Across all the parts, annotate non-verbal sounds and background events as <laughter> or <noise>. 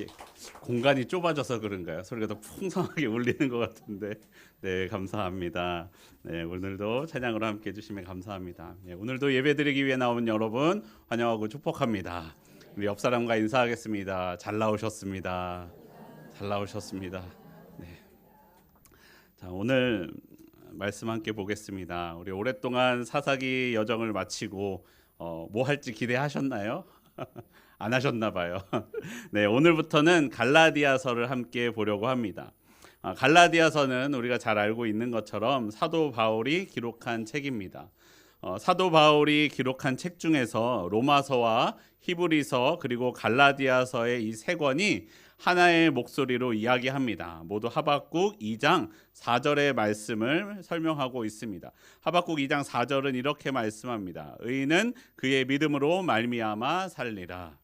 예, 공간이 좁아져서 그런가요? 소리가 더 풍성하게 울리는 것 같은데, 네 감사합니다. 네 오늘도 찬양으로 함께 해주시면 감사합니다. 예, 오늘도 예배드리기 위해 나온 여러분 환영하고 축복합니다. 우리 옆 사람과 인사하겠습니다. 잘 나오셨습니다. 잘 나오셨습니다. 네. 자 오늘 말씀 함께 보겠습니다. 우리 오랫동안 사사기 여정을 마치고 어, 뭐 할지 기대하셨나요? <laughs> 안 하셨나 봐요. <laughs> 네, 오늘부터는 갈라디아서를 함께 보려고 합니다. 아, 갈라디아서는 우리가 잘 알고 있는 것처럼 사도 바울이 기록한 책입니다. 어, 사도 바울이 기록한 책 중에서 로마서와 히브리서 그리고 갈라디아서의 이 세 권이 하나의 목소리로 이야기합니다. 모두 하박국 2장 4절의 말씀을 설명하고 있습니다. 하박국 2장 4절은 이렇게 말씀합니다. 의인은 그의 믿음으로 말미암아 살리라.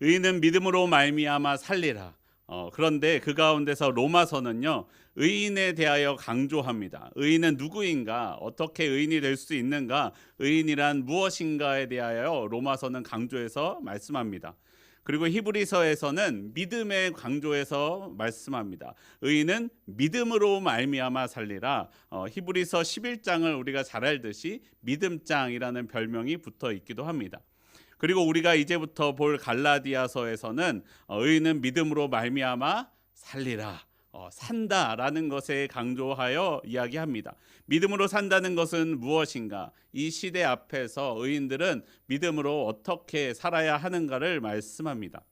의인은 믿음으로 말미암아 살리라. 어, 그런데 그 가운데서 로마서는요 의인에 대하여 강조합니다. 의인은 누구인가? 어떻게 의인이 될 수 있는가? 의인이란 무엇인가에 대하여 로마서는 강조해서 말씀합니다. 그리고 히브리서에서는 믿음에 강조해서 말씀합니다. 의인은 믿음으로 말미암아 살리라. 어, 히브리서 11장을 우리가 잘 알듯이 믿음장이라는 별명이 붙어 있기도 합니다. 그리고 우리가 이제부터 볼 갈라디아서에서는 어, 의인은 믿음으로 말미암아 살리라. 어, 산다라는 것에 강조하여 이야기합니다. 믿음으로 산다는 것은 무엇인가? 이 시대 앞에서 의인들은 믿음으로 어떻게 살아야 하는가를 말씀합니다.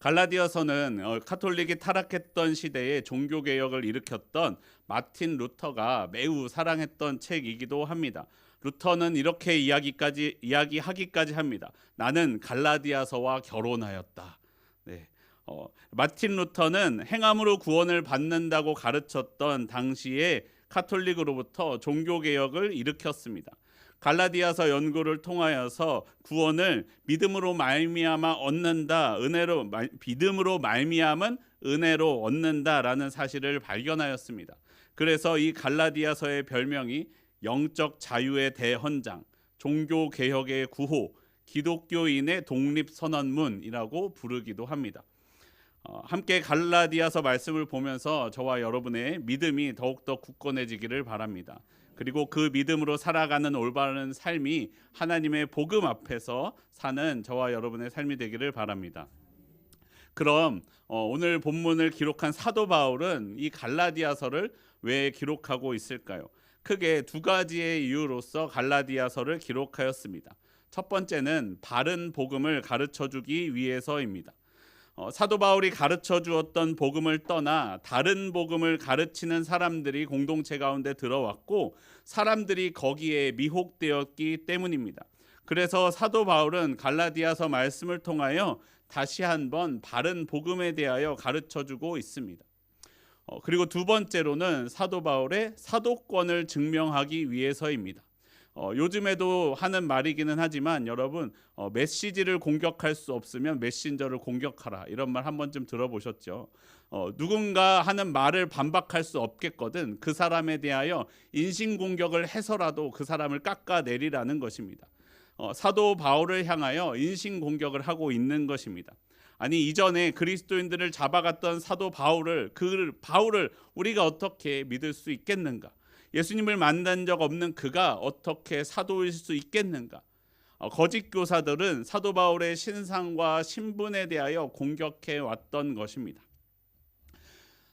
갈라디아서는 어, 카톨릭이 타락했던 시대에 종교 개혁을 일으켰던 마틴 루터가 매우 사랑했던 책이기도 합니다. 루터는 이렇게 이야기까지 이야기하기까지 합니다. 나는 갈라디아서와 결혼하였다. 네. 어, 마틴 루터는 행함으로 구원을 받는다고 가르쳤던 당시에 카톨릭으로부터 종교 개혁을 일으켰습니다. 갈라디아서 연구를 통하여서 구원을 믿음으로 말미암아 얻는다. 은혜로 믿음으로 말미암은 은혜로 얻는다라는 사실을 발견하였습니다. 그래서 이 갈라디아서의 별명이 영적 자유의 대헌장, 종교 개혁의 구호, 기독교인의 독립 선언문이라고 부르기도 합니다. 어, 함께 갈라디아서 말씀을 보면서 저와 여러분의 믿음이 더욱더 굳건해지기를 바랍니다. 그리고 그 믿음으로 살아가는 올바른 삶이 하나님의 복음 앞에서 사는 저와 여러분의 삶이 되기를 바랍니다. 그럼 어, 오늘 본문을 기록한 사도 바울은 이 갈라디아서를 왜 기록하고 있을까요? 크게 두 가지의 이유로서 갈라디아서를 기록하였습니다. 첫 번째는 바른 복음을 가르쳐 주기 위해서입니다. 어, 사도 바울이 가르쳐 주었던 복음을 떠나 다른 복음을 가르치는 사람들이 공동체 가운데 들어왔고 사람들이 거기에 미혹되었기 때문입니다. 그래서 사도 바울은 갈라디아서 말씀을 통하여 다시 한번 바른 복음에 대하여 가르쳐 주고 있습니다. 어, 그리고 두 번째로는 사도 바울의 사도권을 증명하기 위해서입니다. 어, 요즘에도 하는 말이기는 하지만 여러분 어, 메시지를 공격할 수 없으면 메신저를 공격하라 이런 말 한 번쯤 들어보셨죠? 어, 누군가 하는 말을 반박할 수 없겠거든 그 사람에 대하여 인신 공격을 해서라도 그 사람을 깎아내리라는 것입니다. 어, 사도 바울을 향하여 인신 공격을 하고 있는 것입니다. 아니 이전에 그리스도인들을 잡아갔던 사도 바울을 그 바울을 우리가 어떻게 믿을 수 있겠는가? 예수님을 만난 적 없는 그가 어떻게 사도일 수 있겠는가? 어, 거짓 교사들은 사도 바울의 신상과 신분에 대하여 공격해 왔던 것입니다.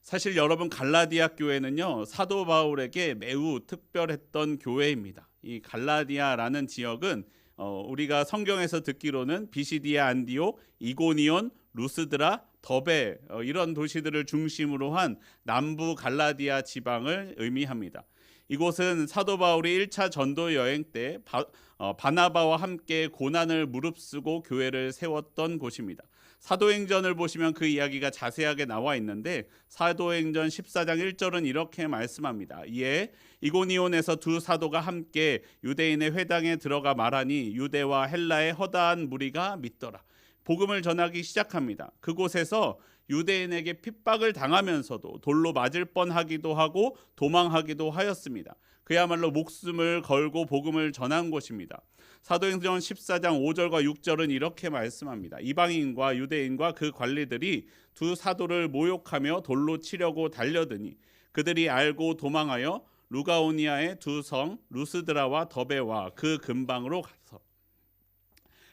사실 여러분 갈라디아 교회는요 사도 바울에게 매우 특별했던 교회입니다. 이 갈라디아라는 지역은 어, 우리가 성경에서 듣기로는 비시디아 안디옥, 이고니온, 루스드라, 더베 어, 이런 도시들을 중심으로 한 남부 갈라디아 지방을 의미합니다. 이곳은 사도 바울이 1차 전도 여행 때 바, 어, 바나바와 함께 고난을 무릅쓰고 교회를 세웠던 곳입니다. 사도행전을 보시면 그 이야기가 자세하게 나와 있는데 사도행전 14장 1절은 이렇게 말씀합니다. 이에 이고니온에서 두 사도가 함께 유대인의 회당에 들어가 말하니 유대와 헬라의 허다한 무리가 믿더라. 복음을 전하기 시작합니다. 그곳에서 유대인에게 핍박을 당하면서도 돌로 맞을 뻔하기도 하고 도망하기도 하였습니다. 그야말로 목숨을 걸고 복음을 전한 곳입니다. 사도행전 14장 5절과 6절은 이렇게 말씀합니다. 이방인과 유대인과 그 관리들이 두 사도를 모욕하며 돌로 치려고 달려드니 그들이 알고 도망하여 루가오니아의 두 성 루스드라와 더베와 그 근방으로 가서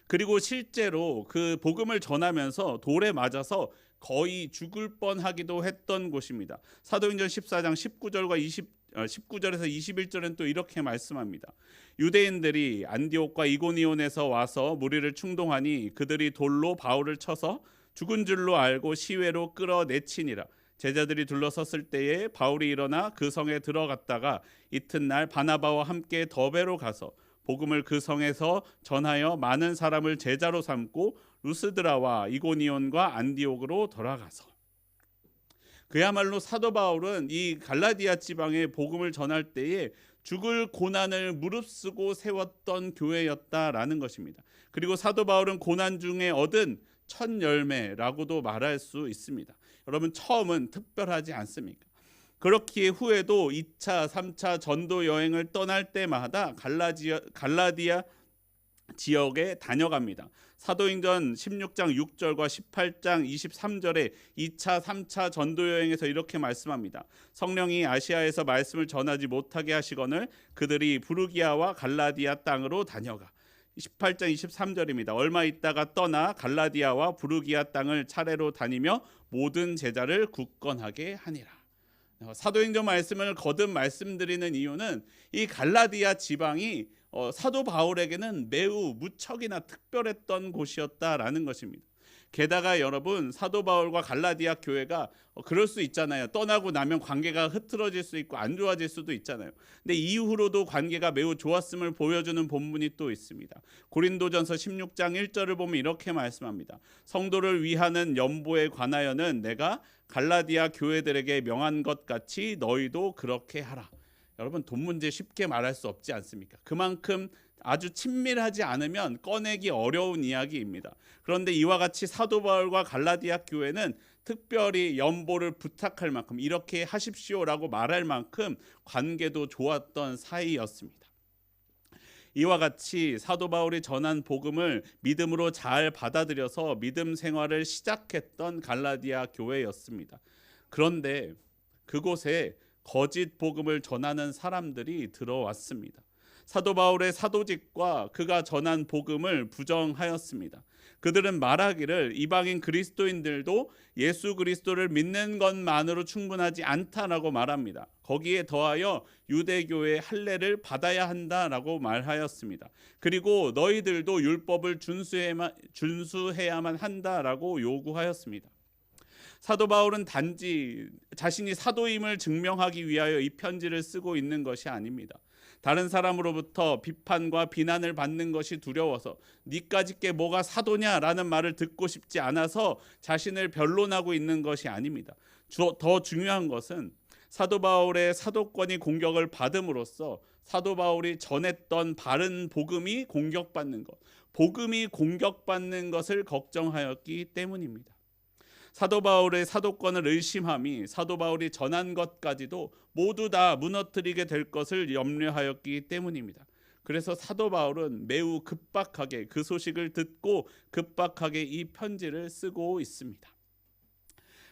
그리고 실제로 그 복음을 전하면서 돌에 맞아서 거의 죽을 뻔하기도 했던 곳입니다. 사도행전 14장 19절과 20 19절에서 21절은 또 이렇게 말씀합니다. 유대인들이 안디옥과 이고니온에서 와서 무리를 충동하니 그들이 돌로 바울을 쳐서 죽은 줄로 알고 시외로 끌어내치니라. 제자들이 둘러섰을 때에 바울이 일어나 그 성에 들어갔다가 이튿날 바나바와 함께 더베로 가서 복음을 그 성에서 전하여 많은 사람을 제자로 삼고 루스드라와 이고니온과 안디옥으로 돌아가서 그야말로 사도 바울은 이 갈라디아 지방에 복음을 전할 때에 죽을 고난을 무릅쓰고 세웠던 교회였다라는 것입니다. 그리고 사도 바울은 고난 중에 얻은 첫 열매라고도 말할 수 있습니다. 여러분 처음은 특별하지 않습니까? 그렇기에 후에도 2차, 3차 전도 여행을 떠날 때마다 갈라디아, 갈라디아 지역에 다녀갑니다. 사도행전 16장 6절과 18장 23절에 2차, 3차 전도 여행에서 이렇게 말씀합니다. 성령이 아시아에서 말씀을 전하지 못하게 하시거늘 그들이 부르기아와 갈라디아 땅으로 다녀가 18장 23절입니다. 얼마 있다가 떠나 갈라디아와 부르기아 땅을 차례로 다니며 모든 제자를 굳건하게 하니라. 사도행전 말씀을 거듭 말씀드리는 이유는 이 갈라디아 지방이 어, 사도 바울에게는 매우 무척이나 특별했던 곳이었다라는 것입니다. 게다가 여러분 사도 바울과 갈라디아 교회가 어, 그럴 수 있잖아요. 떠나고 나면 관계가 흐트러질 수 있고 안 좋아질 수도 있잖아요. 근데 이후로도 관계가 매우 좋았음을 보여주는 본문이 또 있습니다. 고린도전서 16장 1절을 보면 이렇게 말씀합니다. 성도를 위하는 연보에 관하여는 내가 갈라디아 교회들에게 명한 것 같이 너희도 그렇게 하라. 여러분 돈 문제 쉽게 말할 수 없지 않습니까? 그만큼 아주 친밀하지 않으면 꺼내기 어려운 이야기입니다. 그런데 이와 같이 사도 바울과 갈라디아 교회는 특별히 연보를 부탁할 만큼 이렇게 하십시오라고 말할 만큼 관계도 좋았던 사이였습니다. 이와 같이 사도 바울이 전한 복음을 믿음으로 잘 받아들여서 믿음 생활을 시작했던 갈라디아 교회였습니다. 그런데 그곳에 거짓 복음을 전하는 사람들이 들어왔습니다. 사도 바울의 사도직과 그가 전한 복음을 부정하였습니다. 그들은 말하기를 이방인 그리스도인들도 예수 그리스도를 믿는 것만으로 충분하지 않다라고 말합니다. 거기에 더하여 유대교의 할례를 받아야 한다라고 말하였습니다. 그리고 너희들도 율법을 준수해야만, 한다라고 요구하였습니다. 사도 바울은 단지 자신이 사도임을 증명하기 위하여 이 편지를 쓰고 있는 것이 아닙니다. 다른 사람으로부터 비판과 비난을 받는 것이 두려워서 니까짓 게 뭐가 사도냐라는 말을 듣고 싶지 않아서 자신을 변론하고 있는 것이 아닙니다. 더 중요한 것은 사도 바울의 사도권이 공격을 받음으로써 사도 바울이 전했던 바른 복음이 공격받는 것, 복음이 공격받는 것을 걱정하였기 때문입니다. 사도 바울의 사도권을 의심함이 사도 바울이 전한 것까지도 모두 다 무너뜨리게 될 것을 염려하였기 때문입니다. 그래서 사도 바울은 매우 급박하게 그 소식을 듣고 급박하게 이 편지를 쓰고 있습니다.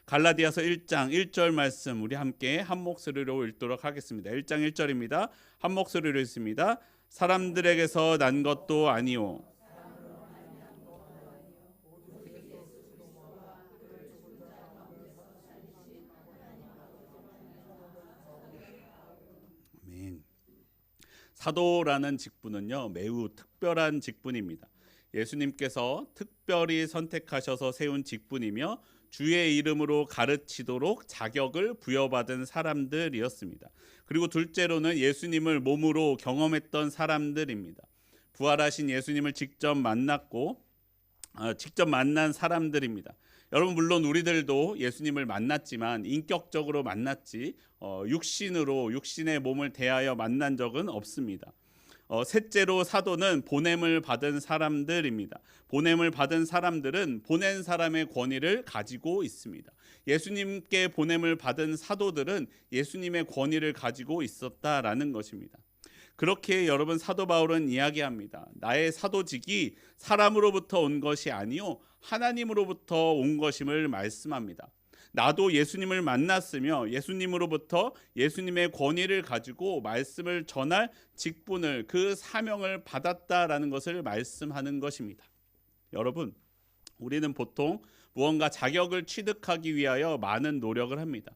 갈라디아서 1장 1절 말씀 우리 함께 한 목소리로 읽도록 하겠습니다. 1장 1절입니다. 한 목소리로 읽습니다. 사람들에게서 난 것도 아니오 사도라는 직분은요 매우 특별한 직분입니다. 예수님께서 특별히 선택하셔서 세운 직분이며 주의 이름으로 가르치도록 자격을 부여받은 사람들이었습니다. 그리고 둘째로는 예수님을 몸으로 경험했던 사람들입니다. 부활하신 예수님을 직접 만났고 어, 직접 만난 사람들입니다. 여러분 물론 우리들도 예수님을 만났지만 인격적으로 만났지 어, 육신으로 육신의 몸을 대하여 만난 적은 없습니다. 어, 셋째로 사도는 보냄을 받은 사람들입니다. 보냄을 받은 사람들은 보낸 사람의 권위를 가지고 있습니다. 예수님께 보냄을 받은 사도들은 예수님의 권위를 가지고 있었다라는 것입니다. 그렇게 여러분 사도 바울은 이야기합니다. 나의 사도직이 사람으로부터 온 것이 아니요 하나님으로부터 온 것임을 말씀합니다. 나도 예수님을 만났으며 예수님으로부터 예수님의 권위를 가지고 말씀을 전할 직분을 그 사명을 받았다라는 것을 말씀하는 것입니다. 여러분, 우리는 보통 무언가 자격을 취득하기 위하여 많은 노력을 합니다.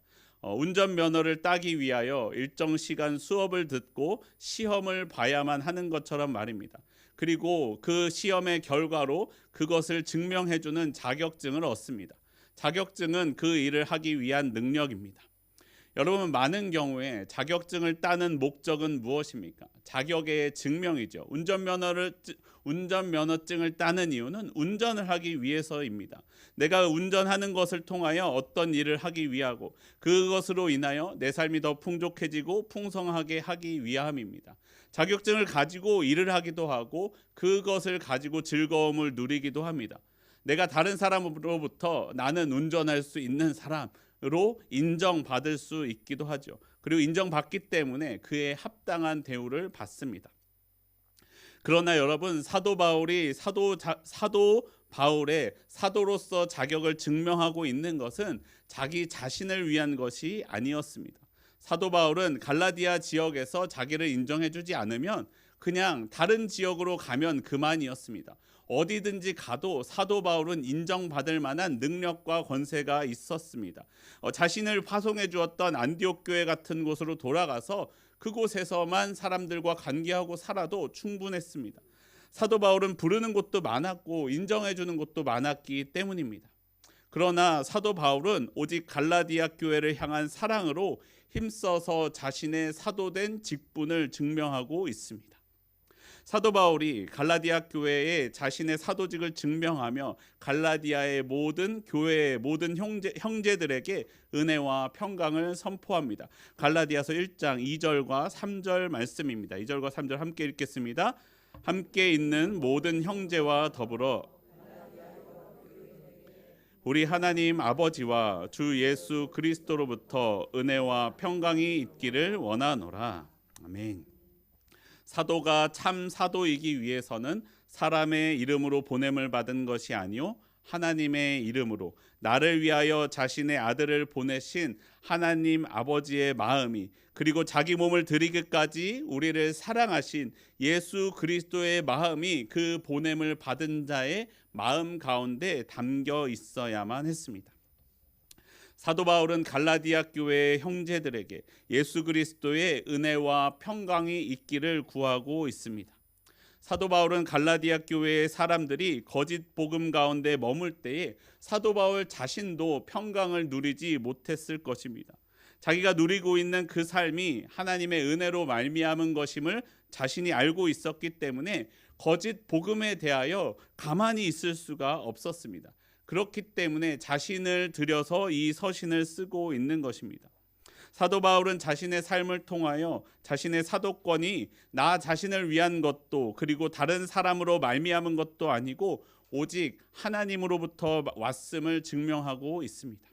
어, 운전면허를 따기 위하여 일정 시간 수업을 듣고 시험을 봐야만 하는 것처럼 말입니다. 그리고 그 시험의 결과로 그것을 증명해주는 자격증을 얻습니다. 자격증은 그 일을 하기 위한 능력입니다. 여러분 많은 경우에 자격증을 따는 목적은 무엇입니까? 자격의 증명이죠. 운전면허를 운전면허증을 따는 이유는 운전을 하기 위해서입니다. 내가 운전하는 것을 통하여 어떤 일을 하기 위하고 그것으로 인하여 내 삶이 더 풍족해지고 풍성하게 하기 위함입니다. 자격증을 가지고 일을 하기도 하고 그것을 가지고 즐거움을 누리기도 합니다. 내가 다른 사람으로부터 나는 운전할 수 있는 사람으로 인정받을 수 있기도 하죠. 그리고 인정받기 때문에 그에 합당한 대우를 받습니다. 그러나 여러분 사도 바울이 사도 자, 사도 바울의 사도로서 자격을 증명하고 있는 것은 자기 자신을 위한 것이 아니었습니다. 사도 바울은 갈라디아 지역에서 자기를 인정해 주지 않으면 그냥 다른 지역으로 가면 그만이었습니다. 어디든지 가도 사도 바울은 인정받을 만한 능력과 권세가 있었습니다. 어, 자신을 파송해 주었던 안디옥 교회 같은 곳으로 돌아가서 그곳에서만 사람들과 관계하고 살아도 충분했습니다. 사도 바울은 부르는 곳도 많았고 인정해 주는 곳도 많았기 때문입니다. 그러나 사도 바울은 오직 갈라디아 교회를 향한 사랑으로 힘써서 자신의 사도된 직분을 증명하고 있습니다. 사도 바울이 갈라디아 교회에 자신의 사도직을 증명하며 갈라디아의 모든 교회의 모든 형제, 형제들에게 은혜와 평강을 선포합니다. 갈라디아서 1장 2절과 3절 말씀입니다. 2절과 3절 함께 읽겠습니다. 함께 있는 모든 형제와 더불어 우리 하나님 아버지와 주 예수 그리스도로부터 은혜와 평강이 있기를 원하노라. 아멘. 사도가 참 사도이기 위해서는 사람의 이름으로 보냄을 받은 것이 아니요 하나님의 이름으로 나를 위하여 자신의 아들을 보내신 하나님 아버지의 마음이 그리고 자기 몸을 드리기까지 우리를 사랑하신 예수 그리스도의 마음이 그 보냄을 받은 자의 마음 가운데 담겨 있어야만 했습니다. 사도 바울은 갈라디아 교회의 형제들에게 예수 그리스도의 은혜와 평강이 있기를 구하고 있습니다. 사도 바울은 갈라디아 교회의 사람들이 거짓 복음 가운데 머물 때에 사도 바울 자신도 평강을 누리지 못했을 것입니다. 자기가 누리고 있는 그 삶이 하나님의 은혜로 말미암은 것임을 자신이 알고 있었기 때문에 거짓 복음에 대하여 가만히 있을 수가 없었습니다. 그렇기 때문에 자신을 들여서 이 서신을 쓰고 있는 것입니다. 사도 바울은 자신의 삶을 통하여 자신의 사도권이 나 자신을 위한 것도 그리고 다른 사람으로 말미암은 것도 아니고 오직 하나님으로부터 왔음을 증명하고 있습니다.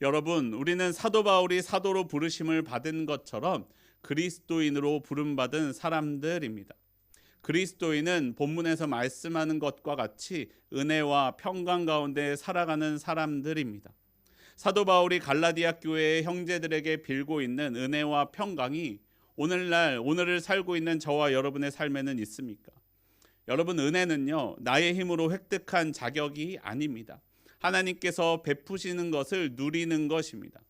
여러분, 우리는 사도 바울이 사도로 부르심을 받은 것처럼 그리스도인으로 부름받은 사람들입니다. 그리스도인은 본문에서 말씀하는 것과 같이 은혜와 평강 가운데 살아가는 사람들입니다. 사도 바울이 갈라디아 교회의 형제들에게 빌고 있는 은혜와 평강이 오늘날 오늘을 살고 있는 저와 여러분의 삶에는 있습니까? 여러분 은혜는요 나의 힘으로 획득한 자격이 아닙니다. 하나님께서 베푸시는 것을 누리는 것입니다.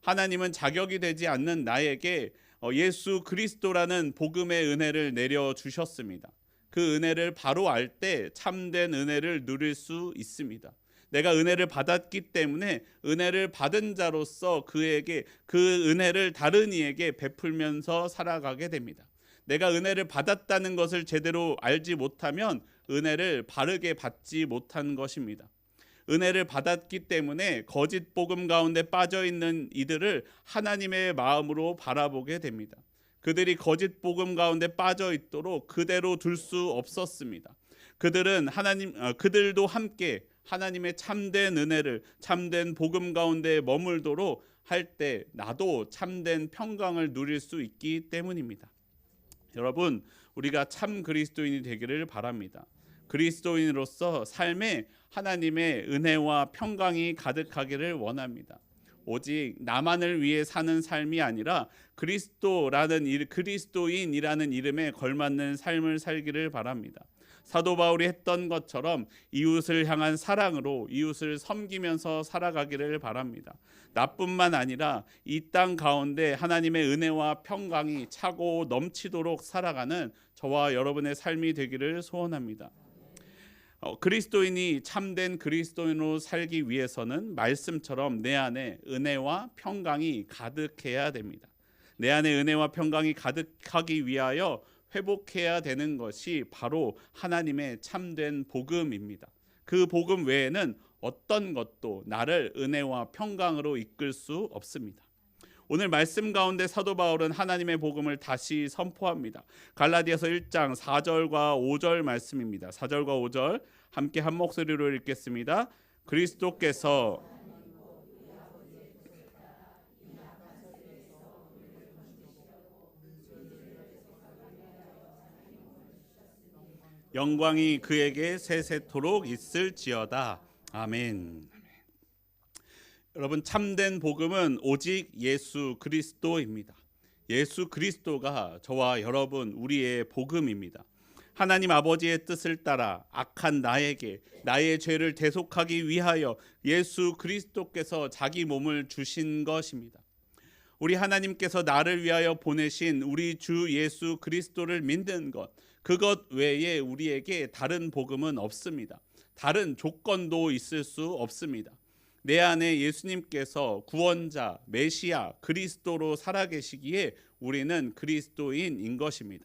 하나님은 자격이 되지 않는 나에게 어, 예수 그리스도라는 복음의 은혜를 내려 주셨습니다. 그 은혜를 바로 알 때 참된 은혜를 누릴 수 있습니다. 내가 은혜를 받았기 때문에 은혜를 받은 자로서 그에게 그 은혜를 다른 이에게 베풀면서 살아가게 됩니다. 내가 은혜를 받았다는 것을 제대로 알지 못하면 은혜를 바르게 받지 못한 것입니다. 은혜를 받았기 때문에 거짓 복음 가운데 빠져 있는 이들을 하나님의 마음으로 바라보게 됩니다. 그들이 거짓 복음 가운데 빠져 있도록 그대로 둘 수 없었습니다. 그들은 하나님 어, 그들도 함께 하나님의 참된 은혜를 참된 복음 가운데 머물도록 할 때 나도 참된 평강을 누릴 수 있기 때문입니다. 여러분, 우리가 참 그리스도인이 되기를 바랍니다. 그리스도인으로서 삶에 하나님의 은혜와 평강이 가득하기를 원합니다. 오직 나만을 위해 사는 삶이 아니라 그리스도라는 일, 그리스도인이라는 이름에 걸맞는 삶을 살기를 바랍니다. 사도 바울이 했던 것처럼 이웃을 향한 사랑으로 이웃을 섬기면서 살아가기를 바랍니다. 나뿐만 아니라 이 땅 가운데 하나님의 은혜와 평강이 차고 넘치도록 살아가는 저와 여러분의 삶이 되기를 소원합니다. 어, 그리스도인이 참된 그리스도인으로 살기 위해서는 말씀처럼 내 안에 은혜와 평강이 가득해야 됩니다. 내 안에 은혜와 평강이 가득하기 위하여 회복해야 되는 것이 바로 하나님의 참된 복음입니다. 그 복음 외에는 어떤 것도 나를 은혜와 평강으로 이끌 수 없습니다. 오늘 말씀 가운데 사도 바울은 하나님의 복음을 다시 선포합니다. 갈라디아서 1장 4절과 5절 말씀입니다. 4절과 5절 함께 한 목소리로 읽겠습니다. 그리스도께서 영광이 그에게 세세토록 있을지어다. 아멘. 여러분 참된 복음은 오직 예수 그리스도입니다. 예수 그리스도가 저와 여러분 우리의 복음입니다. 하나님 아버지의 뜻을 따라 악한 나에게 나의 죄를 대속하기 위하여 예수 그리스도께서 자기 몸을 주신 것입니다. 우리 하나님께서 나를 위하여 보내신 우리 주 예수 그리스도를 믿는 것 그것 외에 우리에게 다른 복음은 없습니다. 다른 조건도 있을 수 없습니다. 내 안에 예수님께서 구원자, 메시아, 그리스도로 살아계시기에 우리는 그리스도인인 것입니다.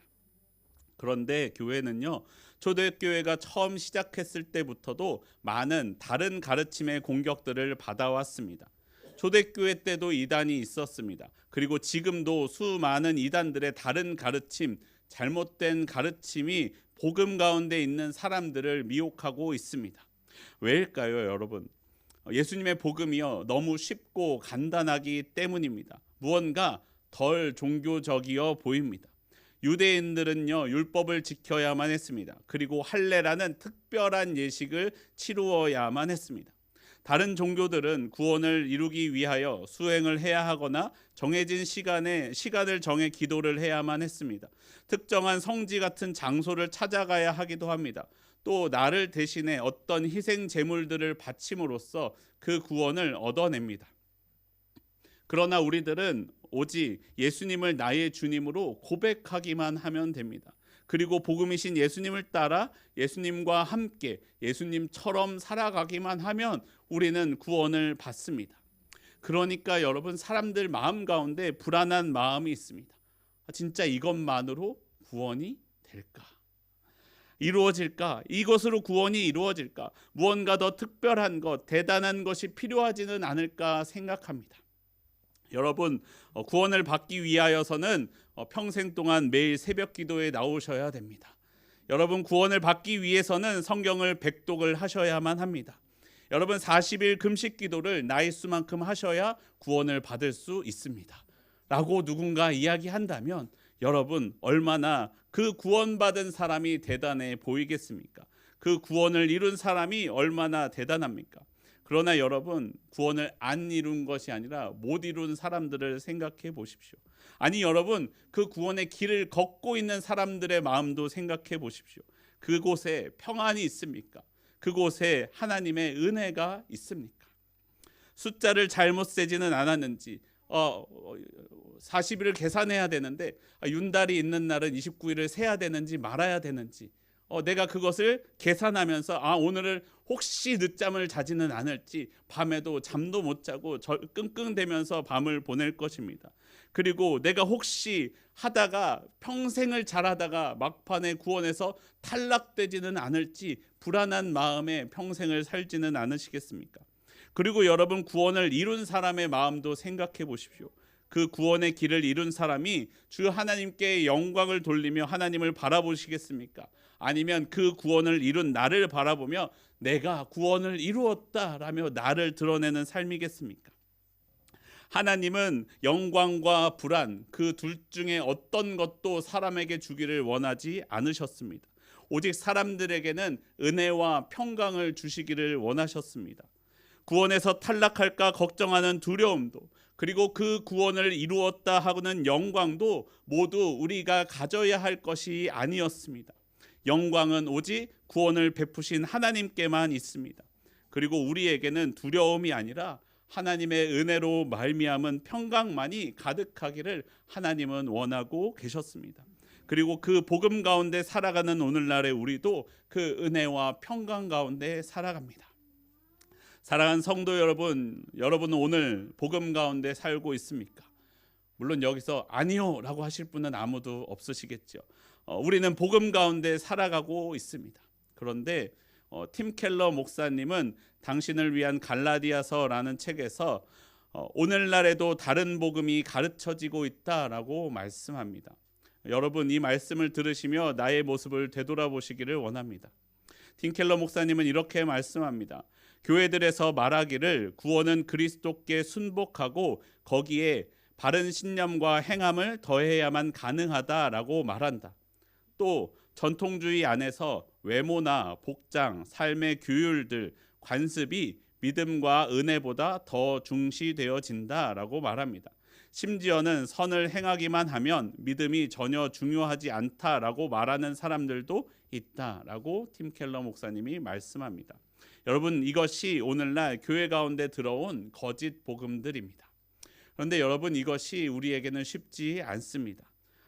그런데 교회는요, 초대교회가 처음 시작했을 때부터도 많은 다른 가르침의 공격들을 받아왔습니다. 초대교회 때도 이단이 있었습니다. 그리고 지금도 수많은 이단들의 다른 가르침, 잘못된 가르침이 복음 가운데 있는 사람들을 미혹하고 있습니다. 왜일까요, 여러분? 예수님의 복음이요 너무 쉽고 간단하기 때문입니다. 무언가 덜 종교적이어 보입니다. 유대인들은요 율법을 지켜야만 했습니다. 그리고 할례라는 특별한 예식을 치루어야만 했습니다. 다른 종교들은 구원을 이루기 위하여 수행을 해야 하거나 정해진 시간에 시간을 정해 기도를 해야만 했습니다. 특정한 성지 같은 장소를 찾아가야 하기도 합니다. 또 나를 대신해 어떤 희생 제물들을 바침으로써 그 구원을 얻어냅니다. 그러나 우리들은 오직 예수님을 나의 주님으로 고백하기만 하면 됩니다. 그리고 복음이신 예수님을 따라 예수님과 함께 예수님처럼 살아가기만 하면 우리는 구원을 받습니다. 그러니까 여러분 사람들 마음 가운데 불안한 마음이 있습니다. 아, 진짜 이것만으로 구원이 될까? 이루어질까? 이것으로 구원이 이루어질까? 무언가 더 특별한 것, 대단한 것이 필요하지는 않을까 생각합니다. 여러분 어, 구원을 받기 위하여서는 어, 평생 동안 매일 새벽 기도에 나오셔야 됩니다. 여러분 구원을 받기 위해서는 성경을 백독을 하셔야만 합니다. 여러분 40일 금식 기도를 나이 수만큼 하셔야 구원을 받을 수 있습니다. 라고 누군가 이야기한다면 여러분 얼마나 그 구원받은 사람이 대단해 보이겠습니까? 그 구원을 이룬 사람이 얼마나 대단합니까? 그러나 여러분 구원을 안 이룬 것이 아니라 못 이룬 사람들을 생각해 보십시오. 아니 여러분 그 구원의 길을 걷고 있는 사람들의 마음도 생각해 보십시오. 그곳에 평안이 있습니까? 그곳에 하나님의 은혜가 있습니까? 숫자를 잘못 세지는 않았는지 어, 40일을 계산해야 되는데 아, 윤달이 있는 날은 29일을 세야 되는지 말아야 되는지 어, 내가 그것을 계산하면서 아 오늘을 혹시 늦잠을 자지는 않을지 밤에도 잠도 못 자고 절, 끙끙대면서 밤을 보낼 것입니다. 그리고 내가 혹시 하다가 평생을 잘하다가 막판에 구원해서 탈락되지는 않을지 불안한 마음에 평생을 살지는 않으시겠습니까? 그리고 여러분 구원을 이룬 사람의 마음도 생각해 보십시오. 그 구원의 길을 이룬 사람이 주 하나님께 영광을 돌리며 하나님을 바라보시겠습니까? 아니면 그 구원을 이룬 나를 바라보며 내가 구원을 이루었다라며 나를 드러내는 삶이겠습니까? 하나님은 영광과 불안 그 둘 중에 어떤 것도 사람에게 주기를 원하지 않으셨습니다. 오직 사람들에게는 은혜와 평강을 주시기를 원하셨습니다. 구원에서 탈락할까 걱정하는 두려움도 그리고 그 구원을 이루었다 하고는 영광도 모두 우리가 가져야 할 것이 아니었습니다. 영광은 오직 구원을 베푸신 하나님께만 있습니다. 그리고 우리에게는 두려움이 아니라 하나님의 은혜로 말미암은 평강만이 가득하기를 하나님은 원하고 계셨습니다. 그리고 그 복음 가운데 살아가는 오늘날의 우리도 그 은혜와 평강 가운데 살아갑니다. 사랑하는 성도 여러분, 여러분은 오늘 복음 가운데 살고 있습니까? 물론 여기서 아니요라고 하실 분은 아무도 없으시겠죠. 어, 우리는 복음 가운데 살아가고 있습니다. 그런데 어, 팀 켈러 목사님은 당신을 위한 갈라디아서라는 책에서 어, 오늘날에도 다른 복음이 가르쳐지고 있다라고 말씀합니다. 여러분 이 말씀을 들으시며 나의 모습을 되돌아보시기를 원합니다. 팀 켈러 목사님은 이렇게 말씀합니다. 교회들에서 말하기를 구원은 그리스도께 순복하고 거기에 바른 신념과 행함을 더해야만 가능하다라고 말한다. 또 전통주의 안에서 외모나 복장, 삶의 규율들, 관습이 믿음과 은혜보다 더 중시되어진다라고 말합니다. 심지어는 선을 행하기만 하면 믿음이 전혀 중요하지 않다라고 말하는 사람들도 있다라고 팀 켈러 목사님이 말씀합니다. 여러분 이것이 오늘날 교회 가운데 들어온 거짓 복음들입니다. 그런데 여러분 이것이 우리에게는 쉽지 않습니다.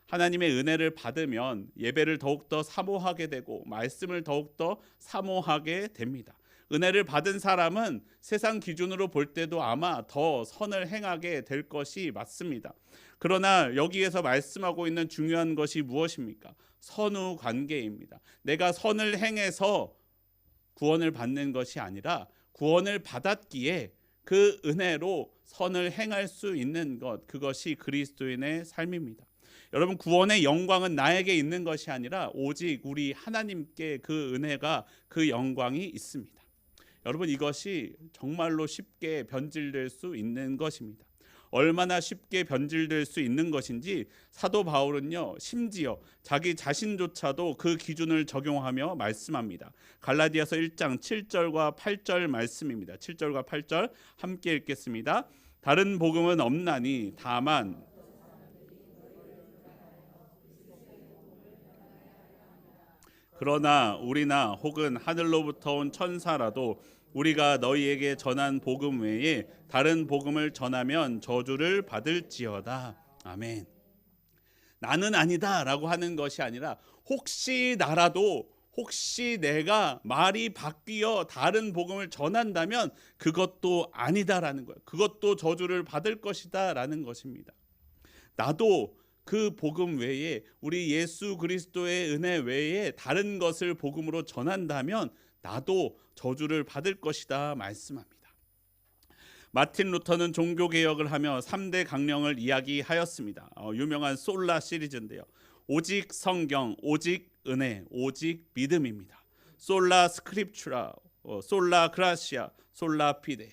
하나님의 은혜를 받으면 예배를 더욱더 사모하게 되고 말씀을 더욱더 사모하게 됩니다. 은혜를 받은 사람은 세상 기준으로 볼 때도 아마 더 선을 행하게 될 것이 맞습니다. 그러나 여기에서 말씀하고 있는 중요한 것이 무엇입니까? 선후 관계입니다. 내가 선을 행해서 구원을 받는 것이 아니라 구원을 받았기에 그 은혜로 선을 행할 수 있는 것 그것이 그리스도인의 삶입니다. 여러분 구원의 영광은 나에게 있는 것이 아니라 오직 우리 하나님께 그 은혜가 그 영광이 있습니다. 여러분 이것이 정말로 쉽게 변질될 수 있는 것입니다. 얼마나 쉽게 변질될 수 있는 것인지 사도 바울은요 심지어 자기 자신조차도 그 기준을 적용하며 말씀합니다. 갈라디아서 1장 7절과 8절 말씀입니다. 7절과 8절 함께 읽겠습니다. 다른 복음은 없나니 다만 그러나 우리나 혹은 하늘로부터 온 천사라도 우리가 너희에게 전한 복음 외에 다른 복음을 전하면 저주를 받을지어다. 아멘. 나는 아니다라고 하는 것이 아니라 혹시 나라도 혹시 내가 말이 바뀌어 다른 복음을 전한다면 그것도 아니다라는 거예요. 그것도 저주를 받을 것이다라는 것입니다. 나도 그 복음 외에 우리 예수 그리스도의 은혜 외에 다른 것을 복음으로 전한다면 나도 저주를 받을 것이다 말씀합니다. 마틴 루터는 종교 개혁을 하며 3대 강령을 이야기하였습니다. 어, 유명한 솔라 시리즈인데요. 오직 성경, 오직 은혜, 오직 믿음입니다. 솔라 스크립추라, 어, 솔라 그라시아, 솔라 피데.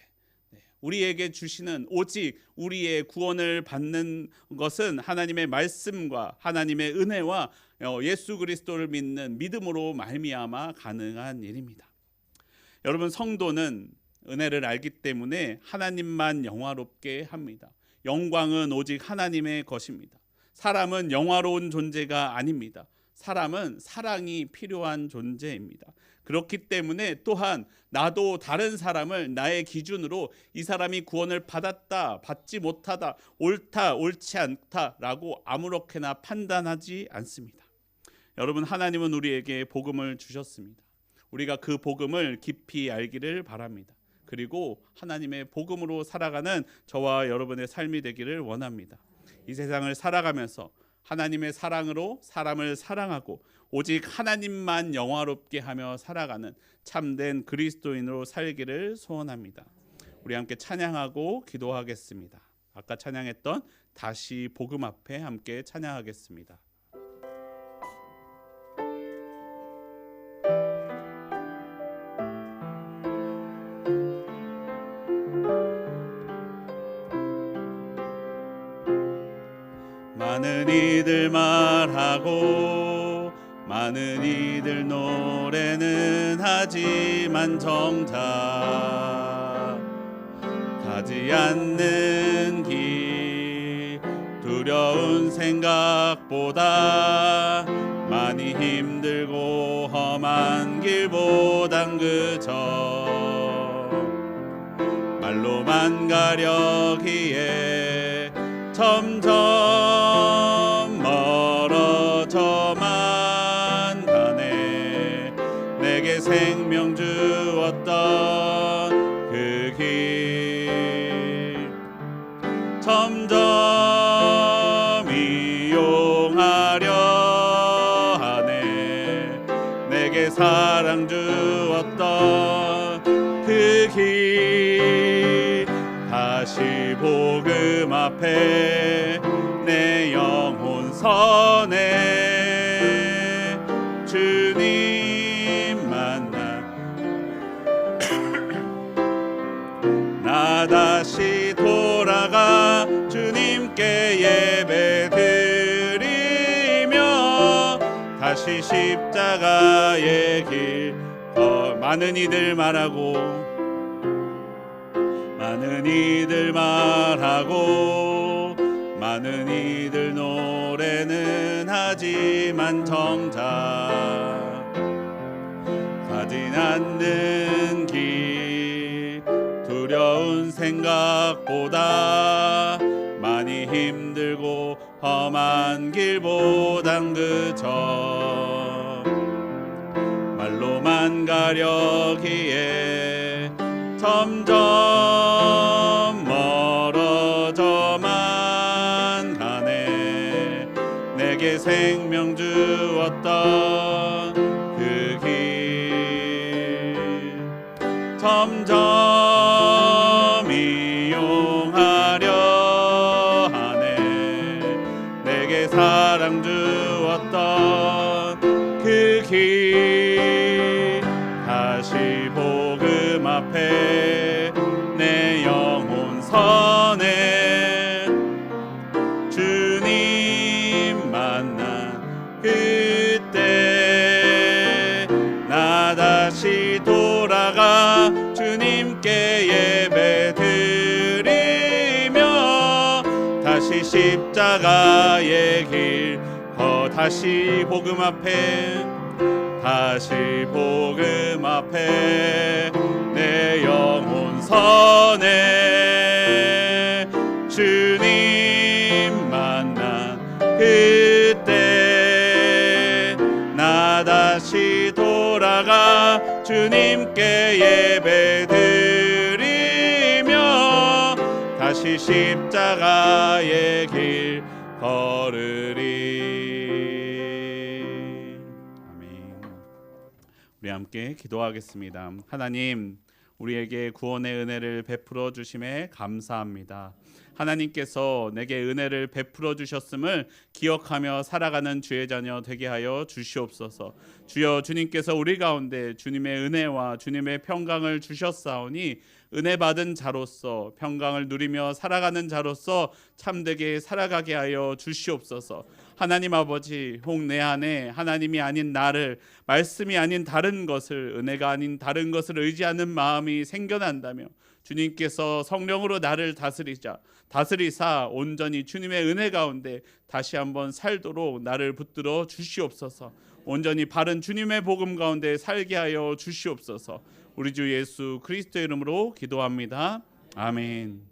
우리에게 주시는 오직 우리의 구원을 받는 것은 하나님의 말씀과 하나님의 은혜와 어, 예수 그리스도를 믿는 믿음으로 말미암아 가능한 일입니다. 여러분 성도는 은혜를 알기 때문에 하나님만 영화롭게 합니다. 영광은 오직 하나님의 것입니다. 사람은 영화로운 존재가 아닙니다. 사람은 사랑이 필요한 존재입니다. 그렇기 때문에 또한 나도 다른 사람을 나의 기준으로 이 사람이 구원을 받았다, 받지 못하다, 옳다, 옳지 않다라고 아무렇게나 판단하지 않습니다. 여러분 하나님은 우리에게 복음을 주셨습니다. 우리가 그 복음을 깊이 알기를 바랍니다. 그리고 하나님의 복음으로 살아가는 저와 여러분의 삶이 되기를 원합니다. 이 세상을 살아가면서 하나님의 사랑으로 사람을 사랑하고 오직 하나님만 영화롭게 하며 살아가는 참된 그리스도인으로 살기를 소원합니다. 우리 함께 찬양하고 기도하겠습니다. 아까 찬양했던 다시 복음 앞에 함께 찬양하겠습니다. 하고 많은 이들 노래는 하지만 정작 가지 않는 길 두려운 생각보다 많이 힘들고 험한 길보단 그저 말로만 가려기에 내게 생명 주었던 그 길. 점점 이용하려 하네. 내게 사랑 주었던 그 길. 다시 복음 앞에 내 영혼 선 십자가의 길. 어, 많은 이들 말하고 많은 이들 말하고 많은 이들 노래는 하지만 정작 가진 않는 길. 두려운 생각보다 많이 힘들고 험한 길보단 그저 말로만 가려기에 점점 앞에 내 영혼 선에 주님 만나 그때 나 다시 돌아가 주님께 예배 드리며 다시 십자가의 길 어, 다시 복음 앞에 다시 복음 앞에 내 영혼 선에 주님 만나 그때 나 다시 돌아가 주님께 예배 드리며 다시 십자가의 길 걸으리. 아멘. 우리 함께 기도하겠습니다. 하나님 우리에게 구원의 은혜를 베풀어 주심에 감사합니다. 하나님께서 내게 은혜를 베풀어 주셨음을 기억하며 살아가는 주의 자녀 되게 하여 주시옵소서. 주여 주님께서 우리 가운데 주님의 은혜와 주님의 평강을 주셨사오니 은혜 받은 자로서 평강을 누리며 살아가는 자로서 참되게 살아가게 하여 주시옵소서. 하나님 아버지 혹 내 안에 하나님이 아닌 나를 말씀이 아닌 다른 것을 은혜가 아닌 다른 것을 의지하는 마음이 생겨난다며 주님께서 성령으로 나를 다스리자 다스리사 온전히 주님의 은혜 가운데 다시 한번 살도록 나를 붙들어 주시옵소서. 온전히 바른 주님의 복음 가운데 살게 하여 주시옵소서. 우리 주 예수 그리스도의 이름으로 기도합니다. 아멘.